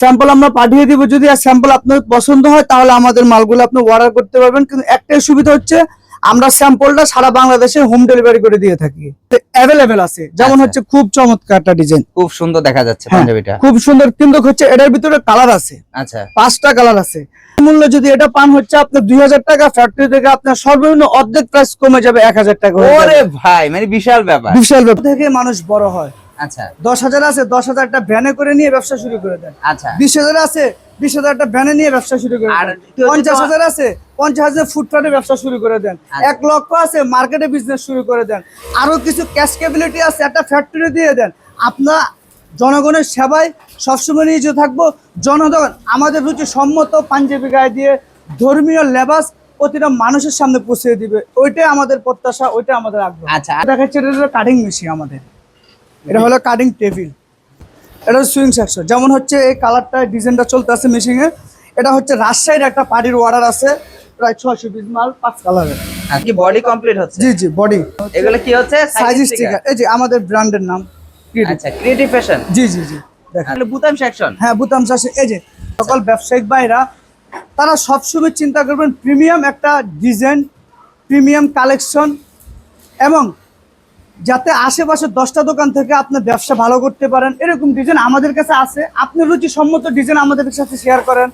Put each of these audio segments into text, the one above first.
Sample আমরা পাঠিয়ে দিব। যদি আর স্যাম্পল আপনার পছন্দ হয় তাহলে আমাদের মালগুলো আপনি অর্ডার করতে পারবেন। কিন্তু একটাই সুবিধা হচ্ছে আমরা স্যাম্পলটা সারা বাংলাদেশে হোম ডেলিভারি করে দিয়ে থাকি। অ্যাভেলেবেল আছে। যেমন আচ্ছা। হচ্ছে খুব চমৎকার একটা ডিজাইন খুব সুন্দর দেখা যাচ্ছে হ্যাঁ। পাঞ্জাবিটা। খুব সুন্দর। কিন্তু হচ্ছে এটার ভিতরে কালার আছে। আচ্ছা। পাঁচটা কালার আছে। মূল্য যদি এটা পান হচ্ছে আপনার দুই হাজার টাকা ফ্যাক্টরি থেকে আপনার সর্বনিম্ন অর্ধেক প্রাইস কমে যাবে এক হাজার টাকা ওরে ভাই মানে বিশাল ব্যাপার। বিশাল ব্যাপার। থেকে মানুষ বড় হয়। আচ্ছা। দশ হাজার আছে দশ ভ্যানে করে নিয়ে ব্যবসা শুরু করে দেন। আচ্ছা। বিশ হাজার আছে বিশ ভ্যানে নিয়ে ব্যবসা শুরু করে দেন। পঞ্চাশ হাজার আছে পঞ্চাশ হাজার ফুটপাতে ব্যবসা শুরু করে দেন। আচ্ছা। এক লক্ষ আছে মার্কেটে বিজনেস শুরু করে দেন। আরও কিছু ক্যাশ ক্যাবিলিটি আছে একটা ফ্যাক্টরি দিয়ে দেন। আপনার জনগণের সেবায় সবসময় নিয়োজিত থাকব। জনগণ আমাদের রুচি সম্মত পাঞ্জাবি গায়ে দিয়ে ধর্মীয় লেবাস প্রতিটা মানুষের সামনে পৌঁছে দিবে। ওইটাই আমাদের প্রত্যাশা ওইটাই আমাদের আগ্রহ। আচ্ছা। দেখা যাচ্ছে এটা হলো কাটিং মেশিন আমাদের। এটা হলো কাটিং টেবিল এটা হচ্ছে সুইং সেকশন যেমন হচ্ছে এই কালারটা ডিজাইনটা চলতে আছে মেশিনে এটা হচ্ছে রাজশাহীর একটা পার্টির অর্ডার আছে প্রায় ছয়শো পিস মাল পাঁচ কালারের আর কি বডি কমপ্লিট হচ্ছে? জি জি বডি এগুলো কি হচ্ছে? সাইজ স্টিকার এই যে আমাদের ব্র্যান্ডের নাম আচ্ছা ক্রিয়েটিভ ফ্যাশন জি জি জি দেখেন। বুতাম সেকশন হ্যাঁ বুতাম চাষে এই যে সকল ব্যবসায়িক ভাইরা তারা সবসময় চিন্তা করবেন প্রিমিয়াম একটা ডিজাইন প্রিমিয়াম কালেকশন এবং যাতে আশেপাশে দশটা দোকান থেকে আপনার ব্যবসা ভালো করতে পারেন এরকম ডিজাইন আমাদের কাছে আছে। আপনি রুচি সম্মত ডিজাইন আমাদের সাথে শেয়ার করেন।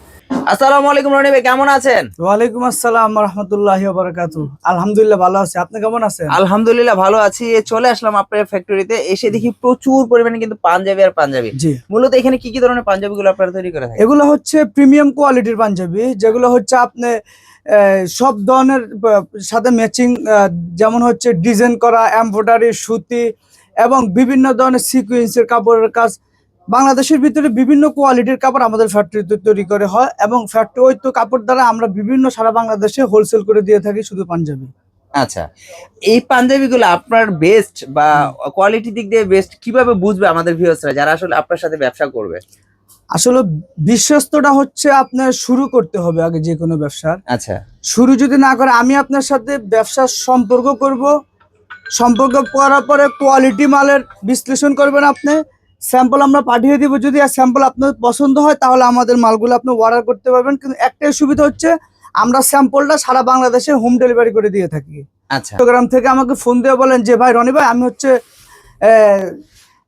আসসালামু আলাইকুম রনি ভাই কেমন আছেন? ওয়ালাইকুম আসসালাম রহমতুল্লাহ বারাকাতু আলহামদুলিল্লাহ ভালো আছি। আপনি কেমন আছেন? আলহামদুলিল্লাহ ভালো আছি। চলে আসলাম আপনার ফ্যাক্টরিতে এসে দেখি প্রচুর পরিমাণে কিন্তু পাঞ্জাবি আর পাঞ্জাবি। জি। মূলত এখানে কি কি ধরনের পাঞ্জাবি গুলো আপনারা তৈরি করে এগুলো হচ্ছে প্রিমিয়াম কোয়ালিটির পাঞ্জাবি যেগুলো হচ্ছে আপনি সব ধরনের সাথে ম্যাচিং যেমন হচ্ছে ডিজাইন করা এমব্রয়ডারি সুতি এবং বিভিন্ন ধরনের সিকুয়েন্সের কাপড়ের কাজ। বাংলাদেশের ভিতরে বিভিন্ন কোয়ালিটির কাপড় আমাদের ফ্যাক্টরিতে তৈরি করে হয় এবং ফ্যাক্টরি ওই তো কাপড় দ্বারা আমরা বিভিন্ন সারা বাংলাদেশে হোলসেল করে দিয়ে থাকি শুধু পাঞ্জাবি। আচ্ছা এই পাঞ্জাবিগুলো আপনার বেস্ট বা কোয়ালিটি দিক দিয়ে বেস্ট কীভাবে বুঝবে আমাদের ভিউয়ার্সরা যারা আসলে আপনার সাথে ব্যবসা করবে? আসলে বিশ্বস্তটা হচ্ছে আপনার শুরু করতে হবে আগে যে কোনো ব্যবসার। আচ্ছা। শুরু যদি না করে আমি আপনার সাথে ব্যবসার সম্পর্ক করব। সম্পর্ক করার পরে কোয়ালিটি মালের বিশ্লেষণ করবেন আপনি। স্যাম্পল আমরা পাঠিয়ে দিব। যদি আর স্যাম্পল আপনার পছন্দ হয় তাহলে আমাদের মালগুলো আপনি অর্ডার করতে পারবেন। কিন্তু একটাই সুবিধা হচ্ছে আমরা স্যাম্পলটা সারা বাংলাদেশে হোম ডেলিভারি করে দিয়ে থাকি। আচ্ছা। চট্টগ্রাম থেকে আমাকে ফোন দিয়ে বলেন যে ভাই রনি ভাই আমি হচ্ছে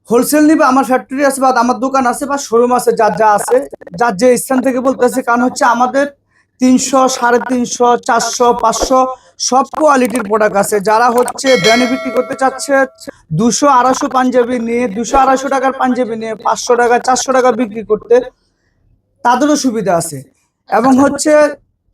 হোলসেল নিবে, আমার ফ্যাক্টরি আছে বা আমার দোকান আছে বা শোরুম আছে, যার যা আছে, যার যে স্থান থেকে বলতেছে, কারণ হচ্ছে আমাদের তিনশো, সাড়ে তিনশো, চারশো, পাঁচশো, সব কোয়ালিটির প্রোডাক্ট আছে। যারা হচ্ছে বেনিফিট করতে চাচ্ছে, দুশো, আড়াইশো পাঞ্জাবি নিয়ে, দুশো, আড়াইশো টাকার পাঞ্জাবি নিয়ে, পাঁচশো টাকা, চারশো টাকা বিক্রি করতে, তাদেরও সুবিধা আছে। এবং হচ্ছে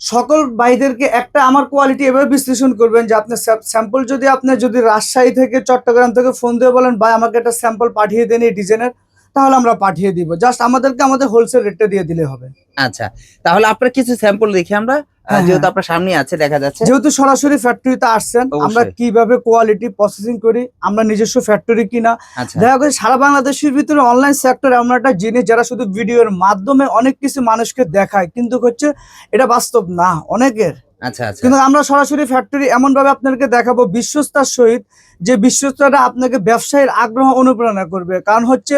সকল ভাইদেরকে একটা আমার কোয়ালিটি এভাবে বিশ্লেষণ করবেন যে আপনার স্যাম্পল যদি আপনি যদি রাজশাহী থেকে চট্টগ্রাম থেকে ফোন দিয়ে বলেন, ভাই, আমাকে একটা স্যাম্পল পাঠিয়ে দেন এই ডিজাইনের তাহলে আমরা পাঠিয়ে দিব। জাস্ট আমাদেরকে আমাদের হোলসেল রেটটা দিয়ে দিলে হবে। আচ্ছা তাহলে আপনার কিছু স্যাম্পল দেখি আমরা। হ্যাঁ, যেহেতু হ্যাঁ। আপনার সামনে আছে দেখা যাচ্ছে। যেহেতু সরাসরি ফ্যাক্টরিতে আসছেন আমরা কীভাবে কোয়ালিটি প্রসেসিং করি আমরা নিজস্ব ফ্যাক্টরি কিনা। আচ্ছা। দেখা গেছে সারা বাংলাদেশের ভিতরে অনলাইন সেক্টর এমন একটা জিনিস যারা শুধু ভিডিওর মাধ্যমে অনেক কিছু মানুষকে দেখায় কিন্তু হচ্ছে এটা বাস্তব না অনেকের। আচ্ছা আচ্ছা। কিন্তু আমরা সরাসরি ফ্যাক্টরি এমন ভাবে আপনাদেরকে দেখাবো বিশ্বস্তার সহিত যে বিশ্বস্ততা আপনাকে ব্যবসায়ের আগ্রহ অনুপ্রেরণা করবে। কারণ হচ্ছে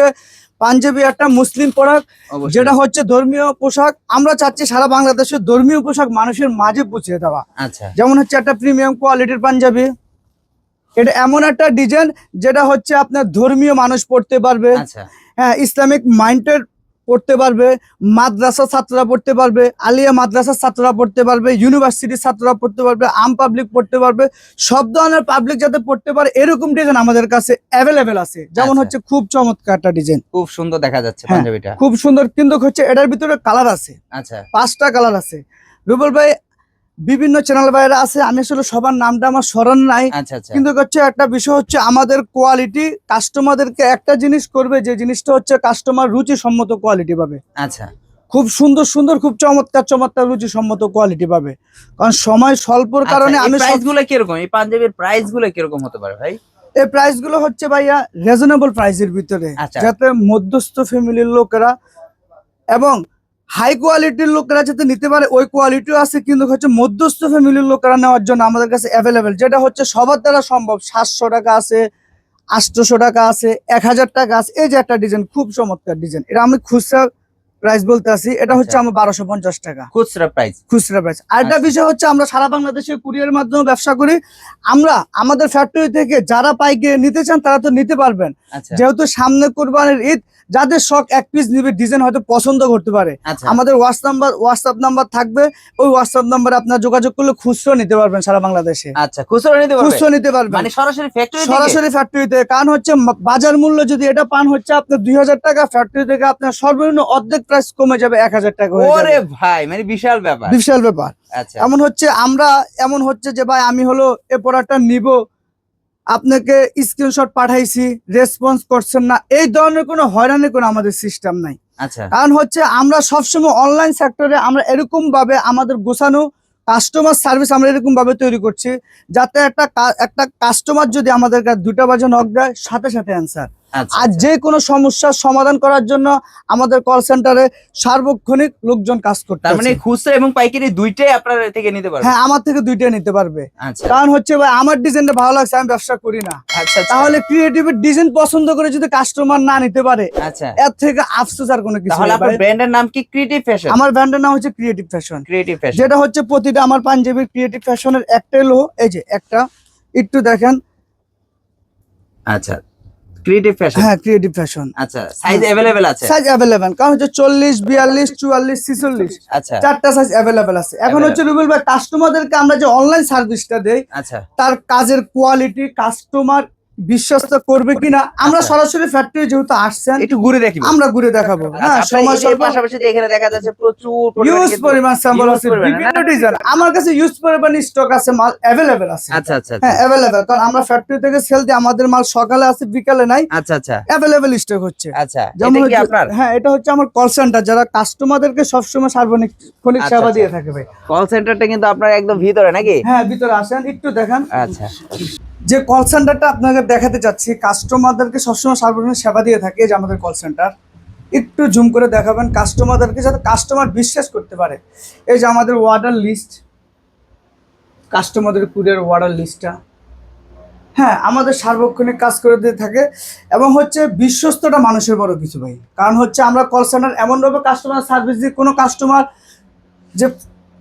পাঞ্জাবি একটা মুসলিম পোশাক যেটা হচ্ছে ধর্মীয় পোশাক। আমরা চাচ্ছি সারা বাংলাদেশের ধর্মীয় পোশাক মানুষের মাঝে পৌঁছে দেওয়া। আচ্ছা। যেমন হচ্ছে একটা প্রিমিয়াম কোয়ালিটির পাঞ্জাবি। এটা এমন একটা ডিজাইন যেটা হচ্ছে আপনার ধর্মীয় মানুষ পড়তে পারবে। আচ্ছা। হ্যাঁ ইসলামিক মাইন্ডের পড়তে পারবে মাদ্রাসা ছাত্ররা পড়তে পারবে আলিয়া মাদ্রাসার ছাত্ররা পড়তে পারবে ইউনিভার্সিটির ছাত্ররা পড়তে পারবে আম পাবলিক পড়তে পারবে সব ধরনের পাবলিক যাতে পড়তে পারে এরকম ডিজাইন আমাদের কাছে অ্যাভেলেবেল আছে। যেমন আচ্ছা। হচ্ছে খুব চমৎকার একটা ডিজাইন খুব সুন্দর দেখা যাচ্ছে হ্যাঁ। পাঞ্জাবিটা। খুব সুন্দর কিন্তু হচ্ছে এটার ভিতরে কালার আছে। আচ্ছা। পাঁচটা কালার আছে। রুবল ভাই বিভিন্ন চ্যানেল ভাইরা আছে। আমি আসলে সবার নামটা আমার স্মরণ নাই। আচ্ছা আচ্ছা। কিন্তু হচ্ছে একটা বিষয় হচ্ছে আমাদের কোয়ালিটি কাস্টমারদেরকে একটা জিনিস করবে যে জিনিসটা হচ্ছে কাস্টমার রুচি সম্মত কোয়ালিটি পাবে। আচ্ছা। খুব সুন্দর সুন্দর খুব চমৎকার চমৎকার রুচি সম্মত কোয়ালিটি পাবে। কারণ সময় স্বল্পর কারণে আমি প্রাইস সব- গুলো কীরকম? এই পাঞ্জাবির প্রাইসগুলো কীরকম হতে পারে ভাই? এই প্রাইসগুলো হচ্ছে ভাইয়া রিজনেবল প্রাইসের ভিতরে। আচ্ছা। যাতে মধ্যস্থ ফ্যামিলির লোকেরা এবং হাই কোয়ালিটির লোকেরা যাতে নিতে পারে, ওই কোয়ালিটিও আছে, কিন্তু হচ্ছে মধ্যস্থ ফ্যামিলির লোকেরা নেওয়ার জন্য আমাদের কাছে অ্যাভেলেবেল যেটা হচ্ছে সবার দ্বারা সম্ভব। সাতশো টাকা আছে আটশোশো টাকা আছে, এক হাজার টাকা আছে, এই যে একটা ডিজাইন খুব চমৎকার ডিজাইন এটা আমি খুচরা প্রাইস বলতে আছি এটা হচ্ছে আচ্ছা। আমার বারোশো পঞ্চাশ টাকা। খুচরা প্রাইস খুচরা প্রাইস আরেকটা আচ্ছা। বিষয় হচ্ছে আমরা সারা বাংলাদেশে কুরিয়ার মাধ্যমে ব্যবসা করি। আমরা আমাদের ফ্যাক্টরি থেকে যারা পাইকে নিতে চান তারা তো নিতে পারবেন। আচ্ছা। যেহেতু সামনে কোরবানির ঈদ যাদের শখ এক পিস নিবে ডিজাইন হয়তো পছন্দ করতে পারে। আমাদের হোয়াটস নাম্বার হোয়াটসঅ্যাপ নাম্বার থাকবে। ওই হোয়াটসঅ্যাপ নাম্বারে আপনার যোগাযোগ করলে খুচরো নিতে পারবেন সারা বাংলাদেশে। আচ্ছা খুচরা নিতে পারবে খুচরো নিতে পারবেন। মানে সরাসরি ফ্যাক্টরি সরাসরি ফ্যাক্টরিতে কারণ হচ্ছে বাজার মূল্য যদি এটা পান হচ্ছে আপনার দুই হাজার টাকা ফ্যাক্টরি থেকে আপনার সর্বনিম্ন অর্ধেক প্রাইস কমে যাবে এক হাজার টাকা ওরে ভাই মানে বিশাল ব্যাপার। বিশাল ব্যাপার। আচ্ছা। এমন হচ্ছে আমরা এমন হচ্ছে যে ভাই আমি হলো এ প্রোডাক্টটা নিব আপনাকে স্ক্রিনশট পাঠাইছি রেসপন্স করছেন না এই ধরনের কোনো হয়রানি কোনো আমাদের সিস্টেম নাই। আচ্ছা। কারণ হচ্ছে আমরা সবসময় অনলাইন সেক্টরে আমরা এরকম ভাবে আমাদের গোছানো কাস্টমার সার্ভিস আমরা এরকম ভাবে তৈরি করছি যাতে একটা একটা কাস্টমার যদি আমাদের কাছে দুটা বাজে নক দেয় সাথে সাথে অ্যান্সার আর যে কোনো সমস্যার সমাধান করার জন্য আমাদের কল সেন্টারে সার্বক্ষণিক লোকজন কাজ করতে তার মানে খুচরা এবং পাইকারি দুইটাই আপনার থেকে নিতে পারবে? হ্যাঁ আমার থেকে দুইটাই নিতে পারবে। আচ্ছা। কারণ হচ্ছে ভাই আমার ডিজাইনটা ভালো লাগছে আমি ব্যবসা করি না। আচ্ছা আচ্ছা। তাহলে ক্রিয়েটিভ ডিজাইন পছন্দ করে যদি কাস্টমার না নিতে পারে আচ্ছা। এর থেকে আফসোস আর কোনো কিছু তাহলে আপনার ব্র্যান্ডের নাম কি? ক্রিয়েটিভ ফ্যাশন আমার ব্র্যান্ডের নাম হচ্ছে ক্রিয়েটিভ ফ্যাশন ক্রিয়েটিভ ফ্যাশন যেটা হচ্ছে প্রতিটা আমার পাঞ্জাবির ক্রিয়েটিভ ফ্যাশনের একটা লো এই যে একটা একটু দেখেন। আচ্ছা। ক্রিয়েটিভ ফ্যাশন হ্যাঁ ক্রিয়েটিভ ফ্যাশন আচ্ছা সাইজ হ্যাঁ। अवेलेबल আছে সাইজ অ্যাভেলেবেল কারণ হচ্ছে চল্লিশ বিয়াল্লিশ চুয়াল্লিশ ছিচল্লিশ আচ্ছা চারটা সাইজ অ্যাভেলেবেল আছে এখন হচ্ছে রুবেল ভাই কাস্টমারদেরকে আমরা যে অনলাইন সার্ভিসটা দেই আচ্ছা তার কাজের কোয়ালিটি কাস্টমার বিশ্বস্ত করবে কিনা? আমরা আচ্ছা। সরাসরি ফ্যাক্টরি যেহেতু আসছেন একটু ঘুরে দেখি আমরা ঘুরে দেখাবো। হ্যাঁ সময় স্বল্প পাশাপাশি এখানে দেখা যাচ্ছে প্রচুর ইউজ পরিমাণ স্যাম্পল আছে বিভিন্ন ডিজাইন আমার কাছে ইউজ পরিমাণ স্টক আছে মাল অ্যাভেলেবেল আছে। আচ্ছা আচ্ছা হ্যাঁ অ্যাভেলেবেল কারণ আমরা ফ্যাক্টরি থেকে সেল দিই আমাদের মাল সকালে আছে বিকালে নাই। আচ্ছা আচ্ছা। অ্যাভেলেবেল স্টক হচ্ছে। আচ্ছা যেমন এটা কি আপনার? হ্যাঁ এটা হচ্ছে আমার কল সেন্টার যারা কাস্টমারদেরকে সবসময় সার্বনিক ক্ষণিক আচ্ছা, সেবা আচ্ছা। দিয়ে থাকে ভাই। কল সেন্টারটা কিন্তু আপনার একদম ভিতরে নাকি? হ্যাঁ ভিতরে আসেন একটু দেখেন। আচ্ছা। যে কল সেন্টারটা আপনাকে দেখাতে চাচ্ছি কাস্টমারদেরকে সবসময় সার্বজনীন সেবা দিয়ে থাকে যে আমাদের কল সেন্টার একটু জুম করে দেখাবেন কাস্টমারদেরকে যাতে কাস্টমার বিশ্বাস করতে পারে। এই যে আমাদের ওয়ার্ডার লিস্ট কাস্টমারদের কুরিয়ার ওয়ার্ডার লিস্টটা হ্যাঁ আমাদের সার্বক্ষণিক কাজ করে দিয়ে থাকে এবং হচ্ছে বিশ্বস্তটা মানুষের বড় কিছু ভাই। কারণ হচ্ছে আমরা কল সেন্টার এমনভাবে কাস্টমার সার্ভিস দিই, কোনো কাস্টমার যে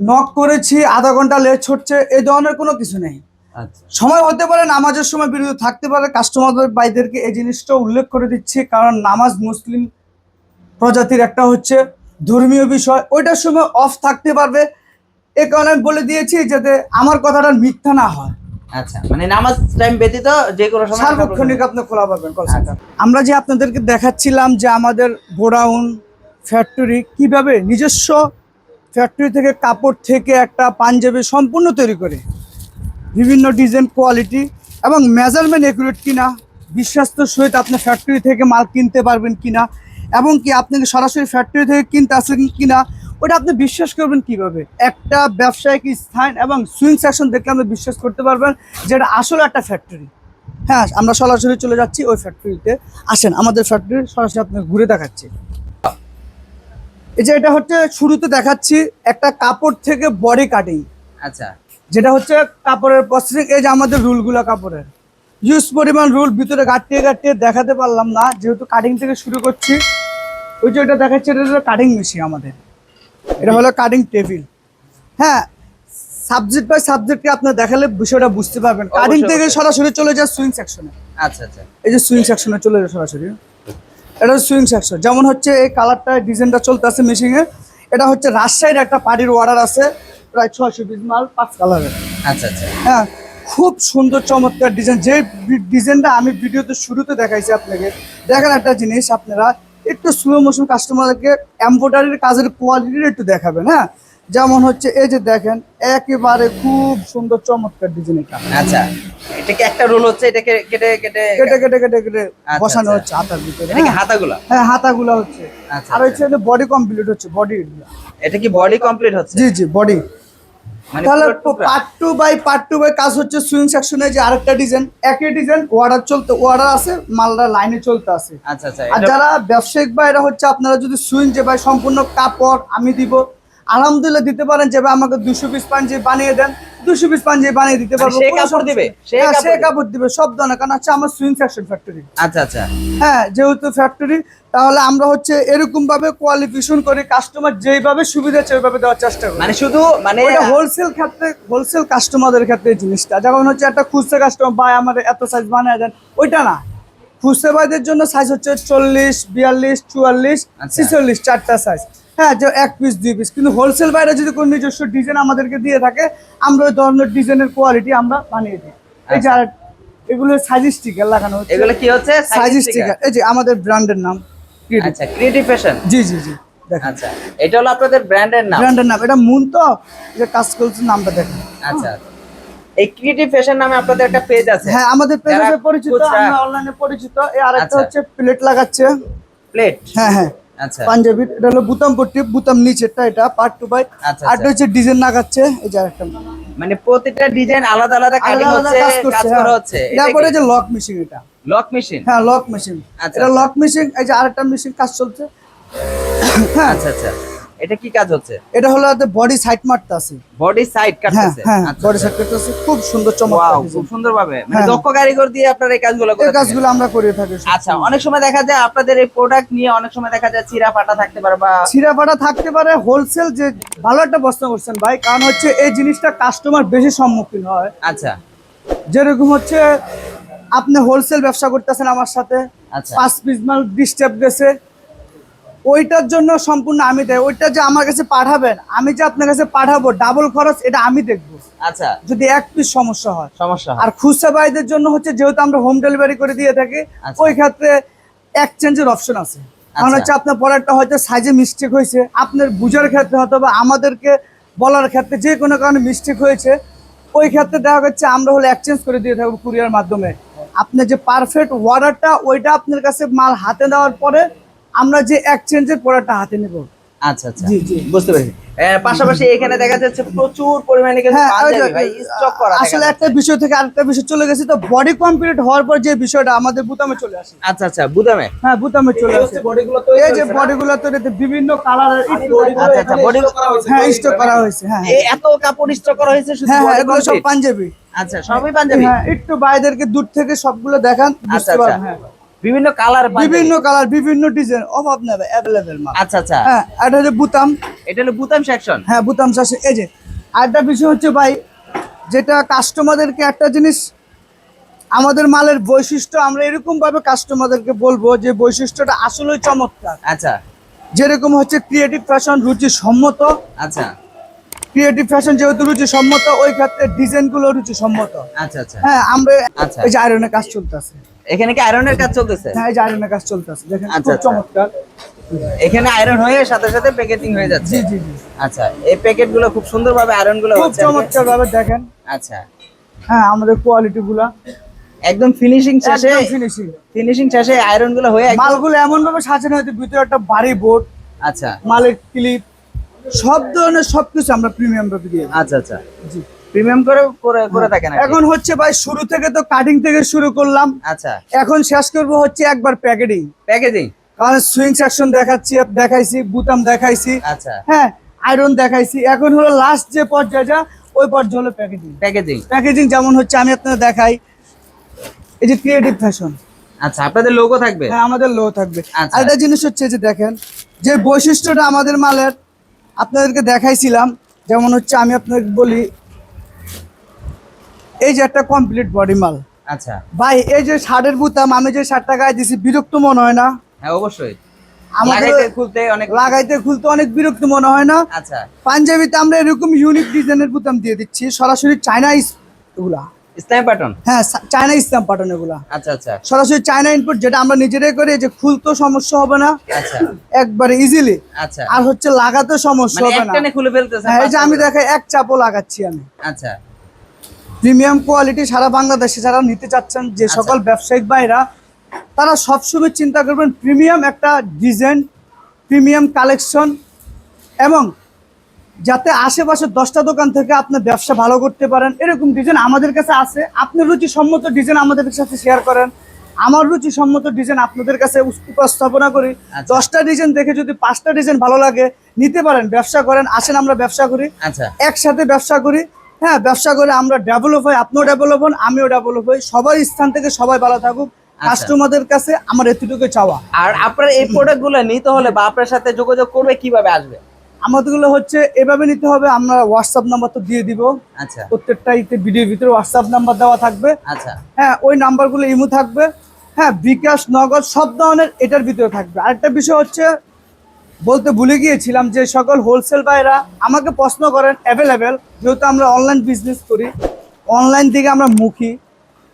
নক করেছি, আধা ঘণ্টা লেট হচ্ছে এই ধরনের কোনো কিছু নেই। সময় হতে পারে নামাজের সময় বিরত থাকতে পারে। কাস্টমারদের ভাইদেরকে এই জিনিসটা উল্লেখ করে দিচ্ছি কারণ নামাজ মুসলিম প্রজাতির একটা হচ্ছে ধর্মীয় বিষয়। ওইটার সময় অফ থাকতে পারবে। এ কারণে বলে দিয়েছি যাতে আমার কথাটা মিথ্যা না হয়। আচ্ছা মানে নামাজ টাইম ব্যতীত যে কোনো সময় সার্বক্ষণিক আপনি খোলা পাবেন কল সেন্টার আমরা যে আপনাদেরকে দেখাচ্ছিলাম যে আমাদের গোডাউন ফ্যাক্টরি কীভাবে নিজস্ব ফ্যাক্টরি থেকে কাপড় থেকে একটা পাঞ্জাবি সম্পূর্ণ তৈরি করে। বিভিন্ন ডিজাইন কোয়ালিটি এবং মেজারমেন্ট একুরেট কিনা, বিশ্বাস্ত সহিত আপনি ফ্যাক্টরি থেকে মাল কিনতে পারবেন কিনা, এবং কি আপনাকে সরাসরি ফ্যাক্টরি থেকে কিনতে আসেন কিনা, ওটা আপনি বিশ্বাস করবেন কীভাবে? একটা ব্যবসায়িক স্থান এবং সুইং সেকশন দেখলে আপনি বিশ্বাস করতে পারবেন যে এটা আসলে একটা ফ্যাক্টরি হ্যাঁ আমরা সরাসরি চলে যাচ্ছি ওই ফ্যাক্টরিতে আসেন, আমাদের ফ্যাক্টরি সরাসরি আপনি ঘুরে দেখাচ্ছি। এই যে এটা হচ্ছে, শুরুতে দেখাচ্ছি একটা কাপড় থেকে বডি কাটিং আচ্ছা। যেটা হচ্ছে কাপড়ের প্রসেসিং এই যে আমাদের রুলগুলো কাপড়ের। ইউজ পরিমাণ রুল ভিতরে গাঁটিয়ে গাঁটিয়ে দেখাতে পারলাম না যেহেতু কাটিং থেকে শুরু করছি। ওই যে এটা দেখাচ্ছে এটা হলো কাটিং মেশিন আমাদের। এটা হলো কাটিং টেবিল হ্যাঁ সাবজেক্ট বাই সাবজেক্টকে আপনার দেখালে বিষয়টা বুঝতে পারবেন। কাটিং থেকে সরাসরি চলে যায় সুইং সেকশনে আচ্ছা আচ্ছা। এই যে সুইং সেকশনে চলে যায় সরাসরি। এটা সুইং সেকশন যেমন হচ্ছে এই কালারটা ডিজাইনটা চলতে আছে মেশিনে এটা হচ্ছে রাজশাহীর একটা পার্টির অর্ডার আছে। প্রায় ছয়শো পিস মাল পাঁচ কালারের। আচ্ছা আচ্ছা। হ্যাঁ খুব সুন্দর চমৎকার ডিজাইন যে ডিজাইনটা আমি ভিডিওতে শুরুতে দেখাইছি আপনাকে দেখেন একটা জিনিস আপনারা একটু স্লো মোশন কাস্টমারকে এম্ব্রয়ডারির কাজের কোয়ালিটি একটু দেখাবেন হ্যাঁ? যেমন হচ্ছে এই যে দেখেন একেবারে খুব সুন্দর চমৎকার ডিজাইন এটা। আচ্ছা এটা কি একটা রোল হচ্ছে? এটাকে কেটে কেটে কেটে কেটে কেটে কেটে আচ্ছা, বসানো আচ্ছা। হচ্ছে হাতার ভিতরে এটা কি হ্যাঁ। হাতাগুলা? হ্যাঁ হাতাগুলো হচ্ছে। আচ্ছা আর হচ্ছে বডি কমপ্লিট হচ্ছে বডি এটা কি বডি কমপ্লিট হচ্ছে? জি জি বডি তাহলে part two by part two by কাজ হচ্ছে সুইং সেকশনে যে আরেকটা ডিজাইন একই ডিজাইন অর্ডার চলতে অর্ডার আছে মালরা লাইনে চলতে আছে। আচ্ছা আচ্ছা আর যারা ব্যবসায়িক বা এটা হচ্ছে আপনারা যদি সুইং যে ভাই সম্পূর্ণ কাপড় আমি দিব আলহামদুলিল্লাহ দিতে পারেন যে আমাকে দুশো পিস পাঞ্জাবি বানিয়ে দেন দুশো পিস পাঞ্জাবি বানিয়ে দিতে পারব। সে কাপড় দিবে? সে হ্যাঁ, কাপড় দিবে? সব ধরনের কারণ হচ্ছে আমার সুইং ফ্যাশন ফ্যাক্টরি আচ্ছা আচ্ছা। হ্যাঁ যেহেতু ফ্যাক্টরি তাহলে আমরা হচ্ছে এরকম ভাবে কোয়ালিফিকেশন করি কাস্টমার যেইভাবে সুবিধা চাই ওইভাবে দেওয়ার চেষ্টা করি। মানে শুধু মানে হোলসেল ক্ষেত্রে হোলসেল কাস্টমারদের ক্ষেত্রে জিনিসটা। যেমন হচ্ছে একটা খুচরা কাস্টমার ভাই আমার এত সাইজ বানিয়ে দেন ওইটা না। খুচরা ভাইদের জন্য সাইজ হচ্ছে চল্লিশ বিয়াল্লিশ চুয়াল্লিশ আচ্ছা। ছিচল্লিশ চারটা সাইজ হ্যাঁ যে এক পিস দুই পিস কিন্তু হোলসেল বাইরে যদি কোনো নিজস্ব ডিজাইন আমাদেরকে দিয়ে থাকে আমরা ওই ধরনের ডিজাইনের কোয়ালিটি আমরা বানিয়ে দিই। এই যে এগুলো সাইজ স্টিকার লাগানো হচ্ছে। এগুলো কি হচ্ছে? সাইজ স্টিকার এই যে আমাদের ব্র্যান্ডের নাম আচ্ছা ক্রিয়েটিভ ফ্যাশন জি জি জি দেখেন। আচ্ছা এটা হলো আপনাদের ব্র্যান্ডের নাম। ব্র্যান্ডের নাম। এটা মুন তো যে কাজ করছে নামটা দেখেন। আচ্ছা। এই ক্রিয়েটিভ ফ্যাশন নামে আপনাদের একটা পেজ আছে। হ্যাঁ আমাদের পেজে যারা পরিচিত আমরা অনলাইনে পরিচিত। এই আরেকটা আচ্ছা। হচ্ছে প্লেট লাগাচ্ছে। প্লেট হ্যাঁ হ্যাঁ। আচ্ছা। পাঞ্জাবি এটা হলো বুতাম পট্টি বুতাম নিচেরটা এটা পার্ট টু আচ্ছা, আর আচ্ছা। হচ্ছে ডিজাইন লাগাচ্ছে এই যে আরেকটা। মানে প্রতিটা ডিজাইন আলাদা আলাদা কাটিং হচ্ছে কাজ করা হ্যাঁ। হচ্ছে। তারপরে যে লক মেশিন এটা। লক মেশিন হ্যাঁ লক মেশিন আচ্ছা, এটা আচ্ছা। লক মেশিন এই যে আরেকটা মেশিন কাজ চলছে। হ্যাঁ আচ্ছা আচ্ছা। এটা কি কাজ হচ্ছে? এটা হলো বডি সাইড মারতে আছে। বডি সাইড হ্যাঁ কাটতেছে? হ্যাঁ আচ্ছা, বডি আচ্ছা। সাইড করতে আছে খুব সুন্দর চমৎকার। খুব সুন্দরভাবে। মানে হ্যাঁ। দক্ষ কারিগর দিয়ে আপনারা এই কাজগুলো করে এই কাজগুলো আমরা করে থাকি আচ্ছা অনেক সময় দেখা যায় আপনাদের এই প্রোডাক্ট নিয়ে অনেক সময় দেখা যায় চিরা ফাটা থাকতে পারে বা ছিঁড়াপাটা থাকতে পারে হোলসেল যে ভালো একটা প্রশ্ন করছেন ভাই কারণ হচ্ছে এই জিনিসটা কাস্টমার বেশি সম্মুখীন হয়। আচ্ছা। যেরকম হচ্ছে আপনি হোলসেল ব্যবসা করতেছেন আমার সাথে আচ্ছা। পাঁচ পিস মাল ডিস্টার্ব গেছে ওইটার জন্য সম্পূর্ণ আমি দেয় ওইটা যে আমার কাছে পাঠাবেন আমি যে আপনার কাছে পাঠাবো ডাবল খরচ এটা আমি দেখব। আচ্ছা। যদি এক পিস সমস্যা হয়। সমস্যা আর খুচরা ভাইদের জন্য হচ্ছে যেহেতু আমরা হোম ডেলিভারি করে দিয়ে থাকি আচ্ছা। ওই ক্ষেত্রে এক্সচেঞ্জের অপশন আছে। কারণ আচ্ছা। হচ্ছে আপনার প্রোডাক্টটা হয়তো সাইজে মিস্টেক হয়েছে আপনার বুঝার ক্ষেত্রে হয়তো বা আমাদেরকে বলার ক্ষেত্রে যে কোনো কারণে মিস্টেক হয়েছে ওই ক্ষেত্রে দেখা যাচ্ছে আমরা হলে এক্সচেঞ্জ করে দিয়ে থাকব কুরিয়ার মাধ্যমে। আপনার যে পারফেক্ট অর্ডারটা ওইটা আপনার কাছে মাল হাতে দেওয়ার পরে আমরা যে এক্সচেঞ্জের প্রোডাক্টটা হাতে নেব। আচ্ছা আচ্ছা। জি, জি। বুঝতে পেরেছি। পাশাপাশি এখানে দেখা যাচ্ছে প্রচুর পরিমাণে কিন্তু হ্যাঁ ওই যে, পাঞ্জাবি স্টক করা আসলে একটা বিষয় থেকে আরেকটা বিষয় চলে গেছে তো বডি কমপ্লিট হওয়ার পর যে বিষয়টা আমাদের বুতামে চলে আসে। আচ্ছা আচ্ছা বুদামে হ্যাঁ বুতামে চলে আসে। এই যে বডিগুলো তৈরিতে বিভিন্ন কালারের আচ্ছা আচ্ছা বডি হ্যাঁ স্টক করা হয়েছে হ্যাঁ। এত কাপড় স্টক করা হয়েছে শুধু হ্যাঁ হ্যাঁ এগুলো সব পাঞ্জাবি। আচ্ছা সবই পাঞ্জাবি? হ্যাঁ একটু বাইদেরকে দূর থেকে সবগুলো দেখান আচ্ছা বুঝতে আচ্ছা। পারবেন হ্যাঁ। বিভিন্ন কালার বিভিন্ন কালার বিভিন্ন ডিজাইন অভাব নেবে অ্যাভেলেবেল মাল। আচ্ছা আচ্ছা। হ্যাঁ এটা হচ্ছে বুতাম। এটা হলো বুতাম সেকশন হ্যাঁ বুতাম চাষে এই যে আরেকটা বিষয় হচ্ছে ভাই যেটা কাস্টমারদেরকে একটা জিনিস আমাদের মালের বৈশিষ্ট্য আমরা এরকম ভাবে কাস্টমারদেরকে বলব যে বৈশিষ্ট্যটা আসলেই চমৎকার। আচ্ছা। যেরকম হচ্ছে ক্রিয়েটিভ ফ্যাশন রুচি সম্মত আচ্ছা। ক্রিয়েটিভ ফ্যাশন যেহেতু রুচি সম্মত ওই ক্ষেত্রে ডিজাইনগুলো রুচি সম্মত আচ্ছা আচ্ছা। হ্যাঁ আমরা আচ্ছা। এই যে আয়রনের কাজ চলতেছে। এখানে কি আয়রনের কাজ চলতেছে? হ্যাঁ এই যে আয়রনের কাজ চলতেছে। দেখেন আচ্ছা, খুব আচ্ছা। চমৎকার। এখানে আয়রন হয়ে সাথে সাথে প্যাকেজিং হয়ে যাচ্ছে। জি জি জি। আচ্ছা এই প্যাকেটগুলো খুব সুন্দরভাবে আয়রনগুলো খুব চমৎকার ভাবে দেখেন। আচ্ছা। হ্যাঁ আমাদের কোয়ালিটি গুলা। একদম ফিনিশিং শেষে ফিনিশিং ফিনিশিং শেষে আয়রনগুলো হয়ে মালগুলো এমন ভাবে সাজানো হয়েছে ভিতরে একটা ভারী বোর্ড আচ্ছা। মালের ক্লিপ সব ধরনের সবকিছু আমরা প্রিমিয়াম ভাবে দিয়ে। আচ্ছা আচ্ছা। জি। প্রিমিয়াম করে করে করে থাকেন আর এখন হচ্ছে ভাই শুরু থেকে তো কাটিং থেকে শুরু করলাম। আচ্ছা। এখন শেষ করব হচ্ছে একবার প্যাকেটিং প্যাকেজিং কারণ সুইং সেকশন দেখাচ্ছি দেখাইছি বুতাম দেখাইছি। আচ্ছা। হ্যাঁ আয়রন দেখাইছি। এখন হলো লাস্ট যে পর্যায়টা ওই পর্যায়ে হলো প্যাকেজিং প্যাকেজিং প্যাকেজিং যেমন হচ্ছে আমি আপনাদের দেখাই। এই যে ক্রিয়েটিভ ফ্যাশন আচ্ছা আপনাদের লোগো থাকবে? হ্যাঁ আমাদের লো থাকবে। আচ্ছা। আরেকটা জিনিস হচ্ছে যে দেখেন যে বৈশিষ্ট্যটা আমাদের মালের আপনাদেরকে দেখাইছিলাম যেমন হচ্ছে আমি আপনাকে বলি এই যে একটা কমপ্লিট বডি মাল আচ্ছা। ভাই এই যে শার্টের বুতাম আমি যে শার্টটা গায়ে দিছি বিরক্ত মনে হয় না? হ্যাঁ অবশ্যই। লাগাইতে খুলতে অনেক লাগাইতে খুলতে অনেক বিরক্ত মনে হয় না? আচ্ছা। পাঞ্জাবিতে আমরা এরকম ইউনিক ডিজাইনের বুতাম দিয়ে দিচ্ছি সরাসরি চায়না এগুলা। প্যাটার্ন হ্যাঁ চায়না ইসলাম পাঠানো এগুলা। আচ্ছা আচ্ছা। সরাসরি চায়না ইনপুট যেটা আমরা নিজেরাই করি যে খুলতেও সমস্যা হবে না। আচ্ছা। একবারে ইজিলি আচ্ছা। আর হচ্ছে লাগাতে সমস্যা মানে হবে না। খুলে ফেলতেছে হ্যাঁ এই যে আমি দেখাই এক চাপও লাগাচ্ছি আমি। আচ্ছা। প্রিমিয়াম কোয়ালিটি সারা বাংলাদেশে যারা নিতে চাচ্ছেন যে আচ্ছা। সকল ব্যবসায়িক ভাইরা তারা সবসময় চিন্তা করবেন প্রিমিয়াম একটা ডিজাইন প্রিমিয়াম কালেকশন এবং যাতে আশেপাশে দশটা দোকান থেকে আপনি ব্যবসা ভালো করতে পারেন এরকম ডিজাইন আমাদের কাছে আছে। আপনি রুচি সম্মত ডিজাইন আমাদের সাথে শেয়ার করেন। আমার রুচি সম্মত ডিজাইন আপনাদের কাছে উপস্থাপনা করি। আচ্ছা। দশটা ডিজাইন দেখে যদি পাঁচটা ডিজাইন ভালো লাগে নিতে পারেন ব্যবসা করেন আসেন আমরা ব্যবসা করি। আচ্ছা। একসাথে ব্যবসা করি। হ্যাঁ ব্যবসা করে আমরা ডেভেলপ হই আপনিও ডেভেলপ হন আমিও ডেভেলপ হই। সবাই স্থান থেকে সবাই ভালো থাকুক। আচ্ছা। কাস্টমারদের কাছে আমার এতটুকু চাওয়া। আর আপনার এই প্রোডাক্টগুলো নিতে হলে বা আপনার সাথে যোগাযোগ করবে কীভাবে আসবে? আমাদেরগুলো হচ্ছে এভাবে নিতে হবে আমরা হোয়াটসঅ্যাপ নাম্বার তো দিয়ে দিব। আচ্ছা। প্রত্যেকটা ইতে ভিডিওর ভিতরে হোয়াটসঅ্যাপ নাম্বার দেওয়া থাকবে। আচ্ছা। হ্যাঁ ওই নাম্বারগুলো ইমু থাকবে। হ্যাঁ বিকাশ নগদ সব ধরনের এটার ভিতরে থাকবে। আরেকটা বিষয় হচ্ছে বলতে ভুলে গিয়েছিলাম যে সকল হোলসেল বাইরা আমাকে প্রশ্ন করেন অ্যাভেলেবেল যেহেতু আমরা অনলাইন বিজনেস করি। অনলাইন থেকে আমরা মুখী।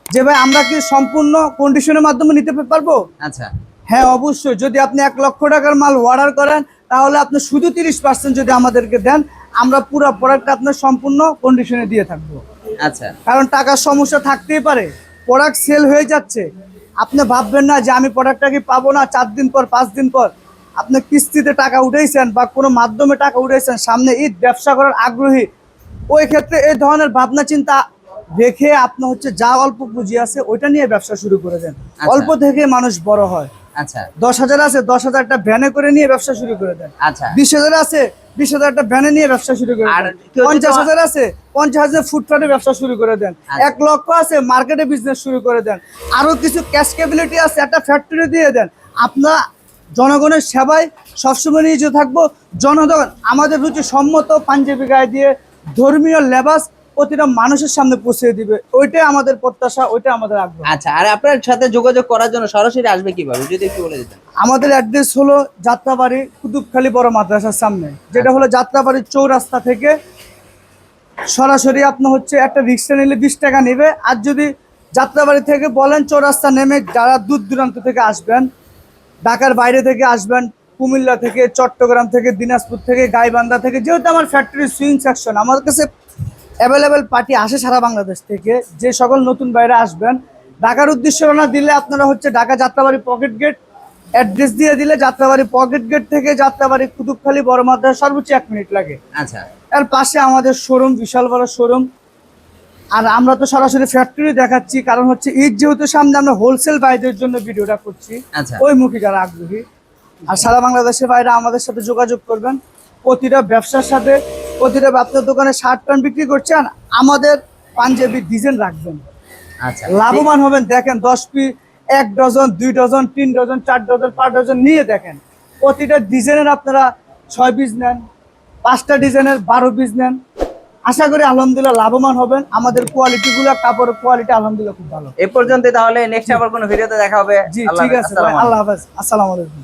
যে ভাই আমরা কি সম্পূর্ণ কন্ডিশনের মাধ্যমে নিতে পারব? আচ্ছা। হ্যাঁ অবশ্যই। যদি আপনি এক লক্ষ টাকার মাল অর্ডার করেন তাহলে আপনি শুধু তিরিশ পার্সেন্ট যদি আমাদেরকে দেন আমরা পুরো প্রোডাক্ট আপনার সম্পূর্ণ কন্ডিশনে দিয়ে থাকব। আচ্ছা। কারণ টাকার সমস্যা থাকতেই পারে। প্রোডাক্ট সেল হয়ে যাচ্ছে। আপনি ভাববেন না যে আমি প্রোডাক্টটা কি পাবো না চার দিন পর পাঁচ দিন পর। আপনি কিস্তিতে টাকা উঠেছেন বা কোনো মাধ্যমে টাকা উঠেছেন সামনে ঈদ ব্যবসা করার আগ্রহী ওই ক্ষেত্রে এই ধরনের ভাবনা চিন্তা রেখে আপনি হচ্ছে যা অল্প পুঁজি আছে ওইটা নিয়ে ব্যবসা শুরু করে দেন। আচ্ছা। অল্প থেকে মানুষ বড় হয়। আচ্ছা। দশ হাজার আছে দশ ভ্যানে করে নিয়ে ব্যবসা শুরু করে দেন। আচ্ছা। বিশ হাজার আছে বিশ ভ্যানে নিয়ে ব্যবসা শুরু করে দেন। পঞ্চাশ হাজার আছে পঞ্চাশ হাজার ফুটপাতে ব্যবসা শুরু করে দেন। এক লক্ষ আছে মার্কেটে বিজনেস শুরু করে দেন। আরও কিছু ক্যাশ ক্যাবিলিটি আছে একটা ফ্যাক্টরি দিয়ে দেন। আপনার জনগণের সেবায় সবসময় নিয়োজিত থাকব। জনগণ আমাদের রুচি সম্মত পাঞ্জাবি গায়ে দিয়ে ধর্মীয় লেবাস প্রতিটা মানুষের সামনে পৌঁছে দিবে। ওইটাই আমাদের প্রত্যাশা ওইটাই আমাদের আগ্রহ। আচ্ছা আর আপনার সাথে যোগাযোগ করার জন্য সরাসরি আসবে কীভাবে? যদি একটু বলে দিতেন। আমাদের অ্যাড্রেস হলো যাত্রাবাড়ি কুতুবখালী বড় মাদ্রাসার সামনে। যেটা হলো যাত্রাবাড়ির চৌরাস্তা থেকে সরাসরি আপনি হচ্ছে একটা রিক্সা নিলে বিশ টাকা নেবে। আর যদি যাত্রাবাড়ি থেকে বলেন চৌরাস্তা নেমে যারা দূর দূরান্ত থেকে আসবেন ঢাকার বাইরে থেকে আসবেন কুমিল্লা থেকে চট্টগ্রাম থেকে দিনাজপুর থেকে গাইবান্ধা থেকে যেহেতু আমার ফ্যাক্টরি সুইং সেকশন আমার কাছে অ্যাভেলেবেল পার্টি আসে সারা বাংলাদেশ থেকে। যে সকল নতুন বাইরে আসবেন ঢাকার উদ্দেশ্য রওনা দিলে আপনারা হচ্ছে Dhaka Jatrabari pocket gate address দিয়ে দিলে যাত্রাবাড়ি পকেট গেট থেকে যাত্রাবাড়ি কুতুবখালী বড় মাদ্রাসা সর্বোচ্চ এক মিনিট লাগে। আচ্ছা। এর পাশে আমাদের শোরুম বিশাল বড় শোরুম আর আমরা তো সরাসরি ফ্যাক্টরি দেখাচ্ছি কারণ হচ্ছে ঈদ যেহেতু সামনে আমরা হোলসেল বাইদের জন্য ভিডিওটা করছি আচ্ছা। ওই মুখী যারা আগ্রহী। আর সারা বাংলাদেশের বাইরে আমাদের সাথে যোগাযোগ করবেন প্রতিটা ব্যবসার সাথে প্রতিটা আপনার দোকানে শার্ট প্যান্ট বিক্রি করছেন আমাদের পাঞ্জাবি ডিজাইন রাখবেন। আচ্ছা। লাভবান হবেন দেখেন দশ পি এক ডজন দুই ডজন তিন ডজন চার ডজন পাঁচ ডজন নিয়ে দেখেন প্রতিটা ডিজাইনের আপনারা ছয় পিস নেন পাঁচটা ডিজাইনের বারো পিস নেন আশা করি আলহামদুলিল্লাহ লাভবান হবেন। আমাদের কোয়ালিটি গুলো কাপড়ের কোয়ালিটি আলহামদুলিল্লাহ খুব ভালো। এ পর্যন্ত তাহলে নেক্সট আবার কোনো ভিডিওতে দেখা হবে। জি ঠিক আছে আল্লাহ হাফেজ আসসালামু আলাইকুম।